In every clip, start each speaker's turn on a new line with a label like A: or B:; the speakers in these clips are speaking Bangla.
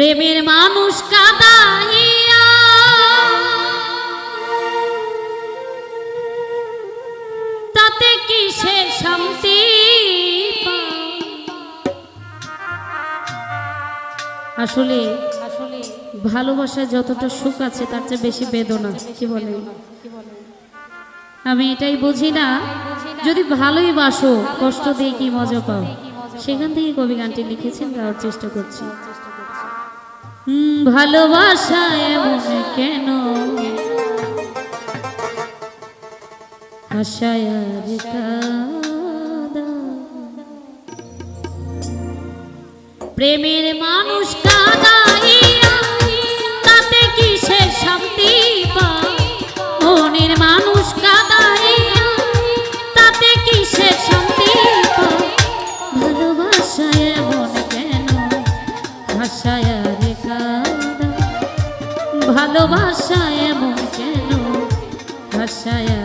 A: প্রেমের মানুষ কাদাইয়া। তাতে কি সে শান্তি আসলে ভালোবাসায় যতটা সুখ আছে, তার চেয়ে বেশি বেদনা, কি বলে আমি এটাই বুঝি না, যদি ভালোই বাসো, কষ্ট দিয়ে কি মজা পাও? সেখান থেকে কবি গানটি লিখেছেন, গাওয়ার চেষ্টা করছি। ভালোবাসা এমন কেন? আশায় প্রেমের মানুষ কাদা। ভালোবাসা এমন কেন ভাষায়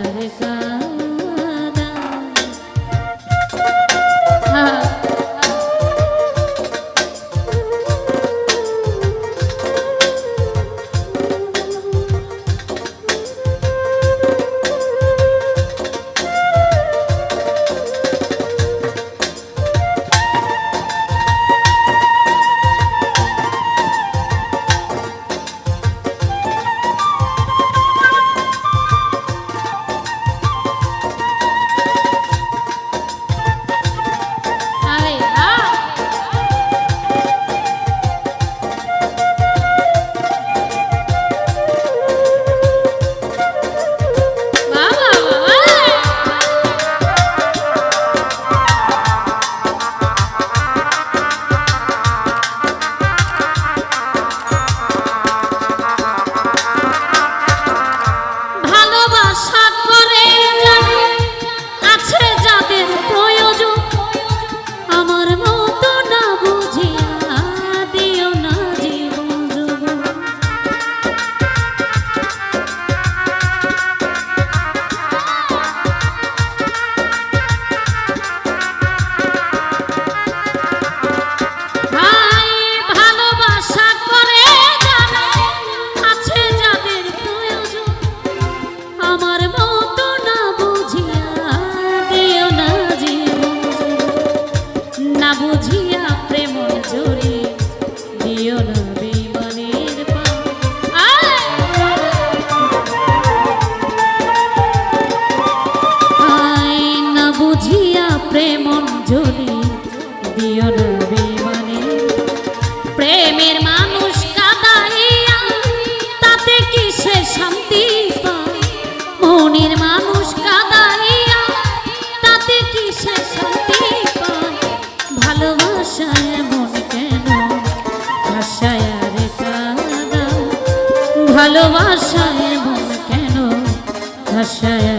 A: ভালোবাসায় মন কেন? ভাষায়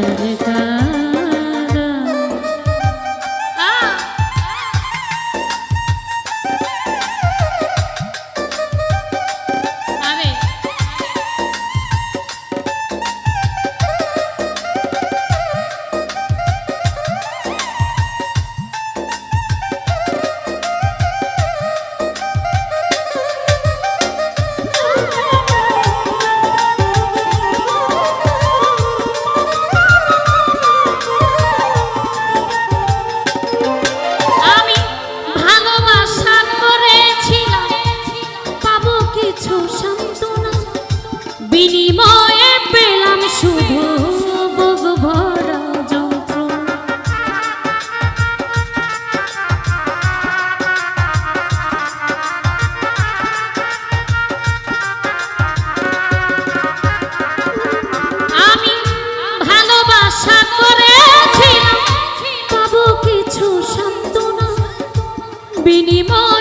A: minimum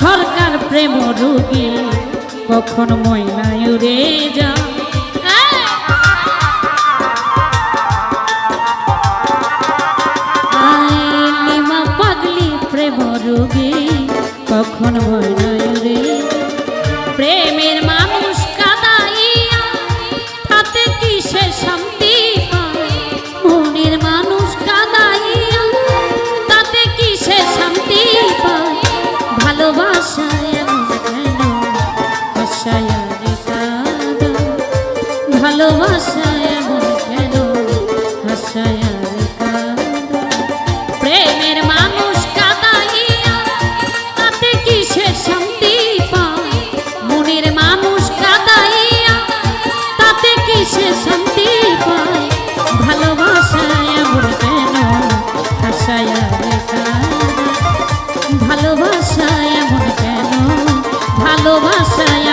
A: সরকার প্রেম রুগী কখন ময়নায় উড়ে যা। পাগলি প্রেম রুগী কখন ময়না ভালোবাসা এমন কেন? ভালোবাসা